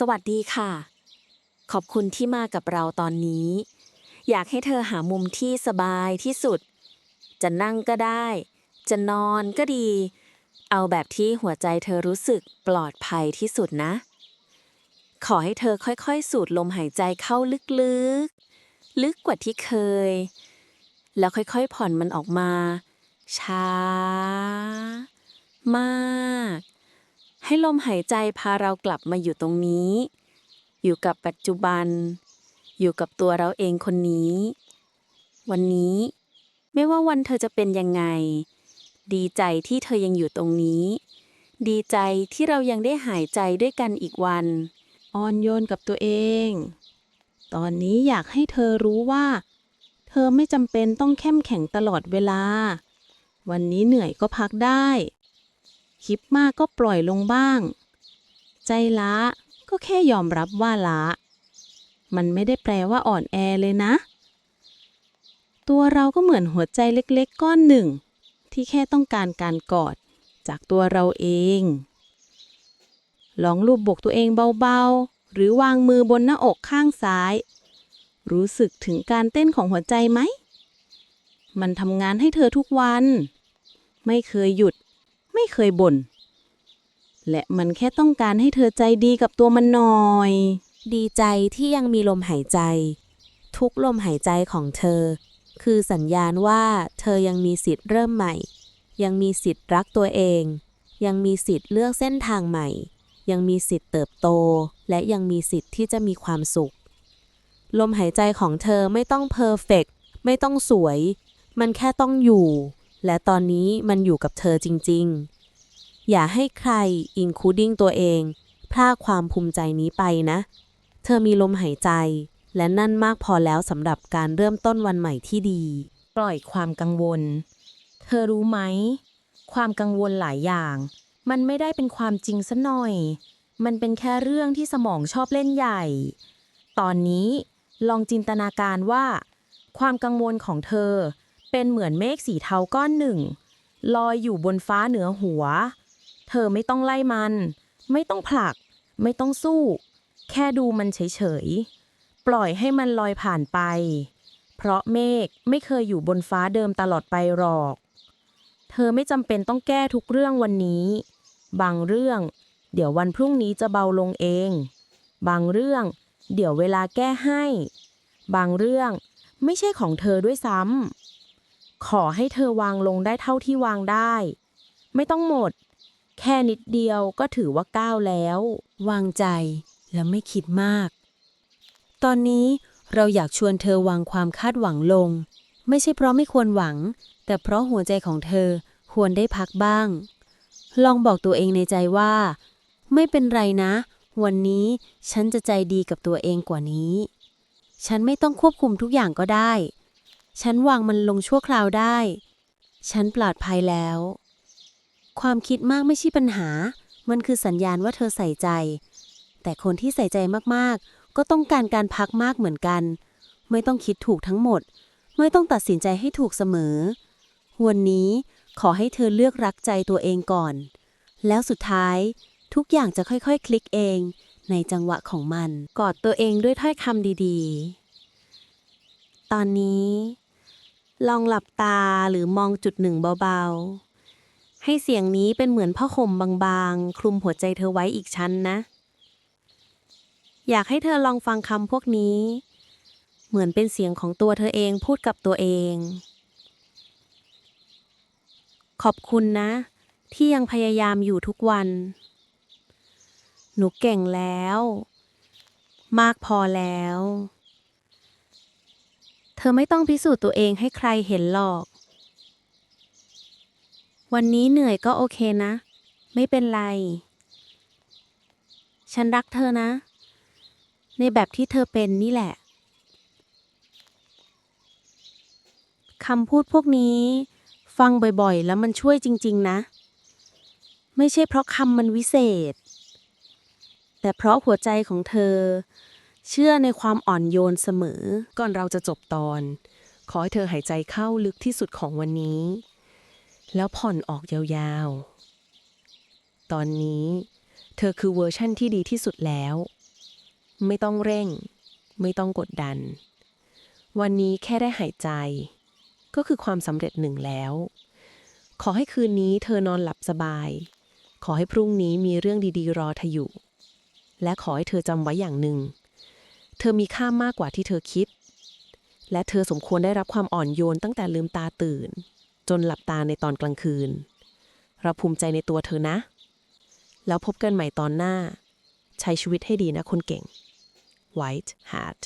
สวัสดีค่ะ ขอบคุณที่มากับเราตอนนี้ อยากให้เธอหามุมที่สบายที่สุด จะนั่งก็ได้ จะนอนก็ดี เอาแบบที่หัวใจเธอรู้สึกปลอดภัยที่สุดนะ ขอให้เธอค่อยๆ สูดลมหายใจเข้าลึกๆ ลึกกว่าที่เคย แล้วค่อยๆผ่อนมันออกมา ช้า มาก ให้ลมหายใจพาเรากลับมาอยู่ตรงนี้ อยู่กับปัจจุบัน อยู่กับตัวเราเองคนนี้ วันนี้ ไม่ว่าวันเธอจะเป็นยังไง ดีใจที่เธอยังอยู่ตรงนี้ ดีใจที่เรายังได้หายใจด้วยกันอีกวัน อ่อนโยนกับตัวเอง ตอนนี้อยากให้เธอรู้ว่า เธอไม่จำเป็นต้องเข้มแข็งตลอดเวลา วันนี้เหนื่อยก็พักได้ คิดมากก็ปล่อยลงบ้าง ใจล้าก็แค่ยอมรับว่าล้า มันไม่ได้แปลว่าอ่อนแอเลยนะ ตัวเราก็เหมือนหัวใจเล็กๆ ก้อนหนึ่ง ที่แค่ต้องการการกอดจากตัวเราเอง ลองลูบบกตัวเองเบาๆ หรือวางมือบนหน้าอกข้างซ้าย รู้สึกถึงการเต้นของหัวใจไหม มันทำงานให้เธอทุกวัน ไม่เคยหยุด ไม่เคยบ่น และมันแค่ต้องการให้เธอใจดีกับตัวมันหน่อย ดีใจที่ยังมีลมหายใจ ทุกลมหายใจของเธอ คือสัญญาณว่าเธอยังมีสิทธิ์เริ่มใหม่ ยังมีสิทธิ์รักตัวเอง ยังมีสิทธิ์เลือกเส้นทางใหม่ ยังมีสิทธิ์เติบโต และยังมีสิทธิ์ที่จะมีความสุข ลมหายใจของเธอไม่ต้องเพอร์เฟกไม่ต้องสวย มันแค่ต้องอยู่ และตอนนี้มันอยู่กับเธอจริง ๆ อย่าให้ใครอินคูดิ้งตัวเองพลากความภูมิใจนี้ไปนะ เธอมีลมหายใจ และนั่นมากพอแล้วสำหรับการเริ่มต้นวันใหม่ที่ดี ปล่อยความกังวล เธอรู้ไหม ความกังวลหลายอย่าง มันไม่ได้เป็นความจริงซะหน่อย มันเป็นแค่เรื่องที่สมองชอบเล่นใหญ่ ตอนนี้ลองจินตนาการว่า ความกังวลของเธอ เป็นเหมือนเมฆสีเทาก้อนหนึ่ง ลอยอยู่บนฟ้าเหนือหัว เธอไม่ต้องไล่มัน ไม่ต้องผลัก ไม่ต้องสู้ แค่ดูมันเฉยๆ ปล่อยให้มันลอยผ่านไป เพราะเมฆไม่เคยอยู่บนฟ้าเดิมตลอดไปหรอก เธอไม่จำเป็นต้องแก้ทุกเรื่องวันนี้ บางเรื่อง เดี๋ยววันพรุ่งนี้จะเบาลงเอง บางเรื่อง เดี๋ยวเวลาแก้ให้ บางเรื่องไม่ใช่ของเธอด้วยซ้ำ ขอให้เธอวางลงได้เท่าที่วางได้ ไม่ต้องหมด แค่นิดเดียวก็ถือว่าก้าวแล้ว วางใจและไม่คิดมาก ตอนนี้เราอยากชวนเธอวางความคาดหวังลง ไม่ใช่เพราะไม่ควรหวัง แต่เพราะหัวใจของเธอควรได้พักบ้าง ลองบอกตัวเองในใจว่า ไม่เป็นไรนะ วันนี้ฉันจะใจดีกับตัวเองกว่านี้ ฉันไม่ต้องควบคุมทุกอย่างก็ได้ ฉันวางมันลงชั่วคราวได้ ฉันปลอดภัยแล้ว ความคิดมากไม่ใช่ปัญหา มันคือสัญญาณว่าเธอใส่ใจ แต่คนที่ใส่ใจมากๆ ก็ต้องการการพักมากเหมือนกัน ไม่ต้องคิดถูกทั้งหมด ไม่ต้องตัดสินใจให้ถูกเสมอ วันนี้ขอให้เธอเลือกรักใจตัวเองก่อน แล้วสุดท้ายทุกอย่างจะค่อยๆ คลิกเอง ในจังหวะของมัน กอดตัวเองด้วยถ้อยคำดีๆ ตอนนี้ ลองหลับตาหรือมองจุดหนึ่งเบาๆ ให้เสียงนี้เป็นเหมือนผ้าห่มบางๆ คลุมหัวใจเธอไว้อีกชั้นนะ อยากให้เธอลองฟังคำพวกนี้ เหมือนเป็นเสียงของตัวเธอเองพูดกับตัวเอง ขอบคุณนะ ที่ยังพยายามอยู่ทุกวัน หนูเก่งแล้ว มากพอแล้ว อไม่ต้องพิสูจน์ตัวเองให้ใครเห็นหรอก วันนี้เหนื่อยก็โอเคนะ ไม่เป็นไร ฉันรักเธอนะ ในแบบที่เธอเป็นนี่แหละคำพูดพวกนี้ ฟังบ่อยๆ แล้วมันช่วยจริง ๆ นะ ไม่ใช่เพราะคำมันวิเศษ แต่เพราะหัวใจของเธอ เชื่อในความอ่อนโยนเสมอ ก่อนเราจะจบตอน ขอให้เธอหายใจเข้าลึกที่สุดของวันนี้ แล้วผ่อนออกยาวๆ ตอนนี้ เธอคือเวอร์ชั่นที่ดีที่สุดแล้ว ไม่ต้องเร่ง ไม่ต้องกดดัน วันนี้แค่ได้หายใจ ก็คือความสำเร็จหนึ่งแล้ว ขอให้คืนนี้เธอนอนหลับสบาย ขอให้พรุ่งนี้มีเรื่องดีๆ รอเธออยู่ และขอให้เธอจำไว้อย่างหนึ่ง เธอมีค่ามากกว่าที่เธอคิด และเธอสมควรได้รับความอ่อนโยนตั้งแต่ลืมตาตื่น จนหลับตาในตอนกลางคืน เราภูมิใจในตัวเธอนะ แล้วพบกันใหม่ตอนหน้า ใช้ชีวิตให้ดีนะคนเก่ง White Hat